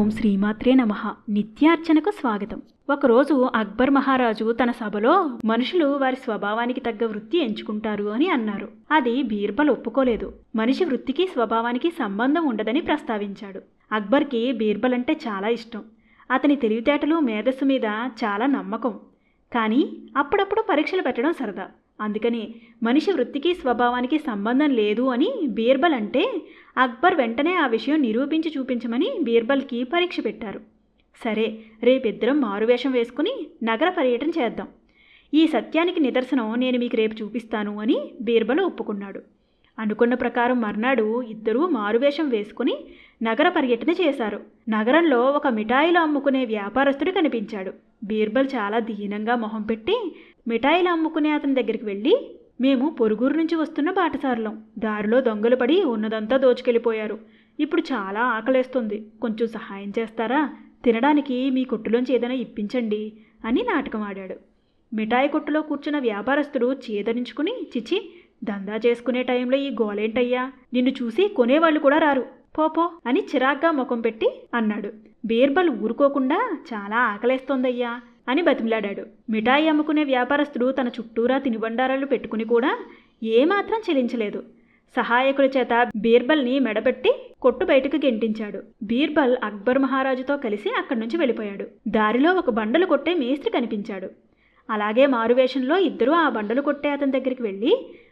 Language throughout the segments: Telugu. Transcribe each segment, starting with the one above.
ఓం శ్రీమాత్రే నమ. నిత్యార్చనకు స్వాగతం. ఒకరోజు అక్బర్ మహారాజు తన సభలో మనుషులు వారి స్వభావానికి తగ్గ వృత్తి ఎంచుకుంటారు అని అన్నారు. అది బీర్బల్ ఒప్పుకోలేదు. మనిషి వృత్తికి స్వభావానికి సంబంధం ఉండదని ప్రస్తావించాడు. అక్బర్కి బీర్బల్ అంటే చాలా ఇష్టం. అతని తెలివితేటలు మేధస్సు మీద చాలా నమ్మకం. కానీ అప్పుడప్పుడు పరీక్షలు పెట్టడం సరదా. అందుకని మనిషి వృత్తికి స్వభావానికి సంబంధం లేదు అని బీర్బల్ అంటే అక్బర్ వెంటనే ఆ విషయం నిరూపించి చూపించమని బీర్బల్కి పరీక్ష పెట్టారు. సరే రేపిద్దరం మారువేషం వేసుకుని నగర పర్యటన చేద్దాం. ఈ సత్యానికి నిదర్శనం నేను మీకు రేపు చూపిస్తాను అని బీర్బల్ ఒప్పుకున్నాడు. అనుకున్న ప్రకారం మర్నాడు ఇద్దరూ మారువేషం వేసుకుని నగర పర్యటన చేశారు. నగరంలో ఒక మిఠాయిలు అమ్ముకునే వ్యాపారస్తుడు కనిపించాడు. బీర్బల్ చాలా దీనంగా మొహం పెట్టి మిఠాయిలు అమ్ముకునే అతని దగ్గరికి వెళ్ళి మేము పొరుగురు నుంచి వస్తున్న బాటసారులం. దారిలో దొంగలు పడి ఉన్నదంతా దోచుకెళ్ళిపోయారు. ఇప్పుడు చాలా ఆకలేస్తుంది. కొంచెం సహాయం చేస్తారా? తినడానికి మీ కొట్టులోంచి ఏదైనా ఇప్పించండి అని నాటకం ఆడాడు. మిఠాయి కొట్టులో కూర్చున్న వ్యాపారస్తుడు చీదరించుకుని చిచి దందా చేసుకునే టైంలో ఈ గోలేంటయ్యా? నిన్ను చూసి కొనేవాళ్ళు కూడా రారు. పోపో అని చిరాగ్గా ముఖం పెట్టి అన్నాడు. బీర్బల్ ఊరుకోకుండా చాలా ఆకలేస్తోందయ్యా. అని బతిమిలాడాడు. మిఠాయి అమ్ముకునే వ్యాపారస్తుడు తన చుట్టూరా తినుబండారాలు పెట్టుకుని కూడా ఏమాత్రం చెలించలేదు. సహాయకుల చేత బీర్బల్ని మెడపెట్టి కొట్టు బయటకు గెంటించాడు. బీర్బల్ అక్బర్ మహారాజుతో కలిసి అక్కడి నుంచి వెళ్ళిపోయాడు. దారిలో ఒక బండలు కొట్టే మేస్త్రి కనిపించాడు. అలాగే మారువేషంలో ఇద్దరూ ఆ బండలు కొట్టే అతని దగ్గరికి వెళ్ళి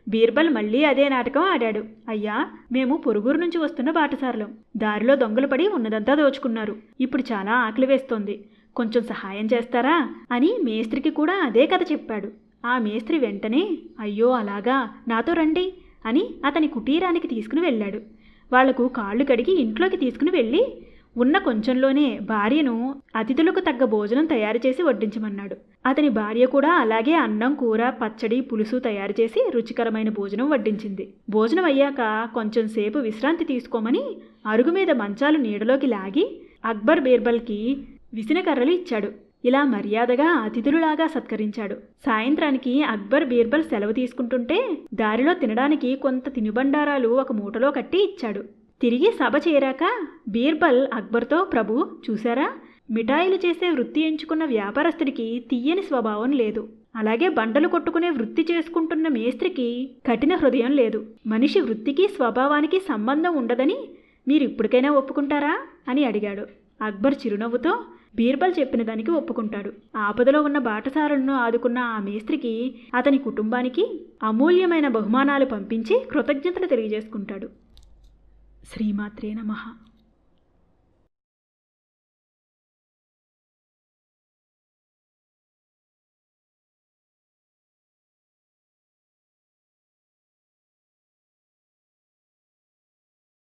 బీర్బల్ మళ్ళీ అదే నాటకం ఆడాడు. అయ్యా మేము పొరుగురు నుంచి వస్తున్న బాటసారులం దారిలో దొంగలు పడి ఉన్నదంతా దోచుకున్నారు. ఇప్పుడు చాలా ఆకలి వేస్తోంది. కొంచెం సహాయం చేస్తారా? అని మేస్త్రికి కూడా అదే కథ చెప్పాడు. ఆ మేస్త్రి వెంటనే అయ్యో అలాగా నాతో రండి అని అతని కుటీరానికి తీసుకుని వెళ్ళాడు. వాళ్ళకు కాళ్ళు కడిగి ఇంట్లోకి తీసుకుని వెళ్ళి ఉన్న కొంచెంలోనే భార్యను అతిథులకు తగ్గ భోజనం తయారు చేసి వడ్డించమన్నాడు. అతని భార్య కూడా అలాగే అన్నం కూర పచ్చడి పులుసు తయారు చేసి రుచికరమైన భోజనం వడ్డించింది. భోజనం అయ్యాక కొంచెం సేపు విశ్రాంతి తీసుకోమని అరుగు మీద మంచాలు నీడలోకి లాగి అక్బర్ బీర్బల్కి విసినకర్రలు ఇచ్చాడు. ఇలా మర్యాదగా అతిథులులాగా సత్కరించాడు. సాయంత్రానికి అక్బర్ బీర్బల్ సెలవు తీసుకుంటుంటే దారిలో తినడానికి కొంత తినుబండారాలు ఒక మూటలో కట్టి ఇచ్చాడు. తిరిగి సభ చేరాక బీర్బల్ అక్బర్తో ప్రభు చూశారా? మిఠాయిలు చేసే వృత్తి ఎంచుకున్న వ్యాపారస్తుడికి తీయని స్వభావం లేదు. అలాగే బండలు కొట్టుకునే వృత్తి చేసుకుంటున్న మేస్త్రికి కఠిన హృదయం లేదు. మనిషి వృత్తికి స్వభావానికి సంబంధం ఉండదని మీరు ఇప్పటికైనా ఒప్పుకుంటారా? అని అడిగాడు. అక్బర్ చిరునవ్వుతో బీర్బల్ చెప్పిన దానికి ఒప్పుకుంటాడు. ఆపదలో ఉన్న బాటసారులను ఆదుకున్న ఆ మేస్త్రికి అతని కుటుంబానికి అమూల్యమైన బహుమానాలు పంపించి కృతజ్ఞతలు తెలియజేసుకుంటాడు. శ్రీమాత్రే నమః.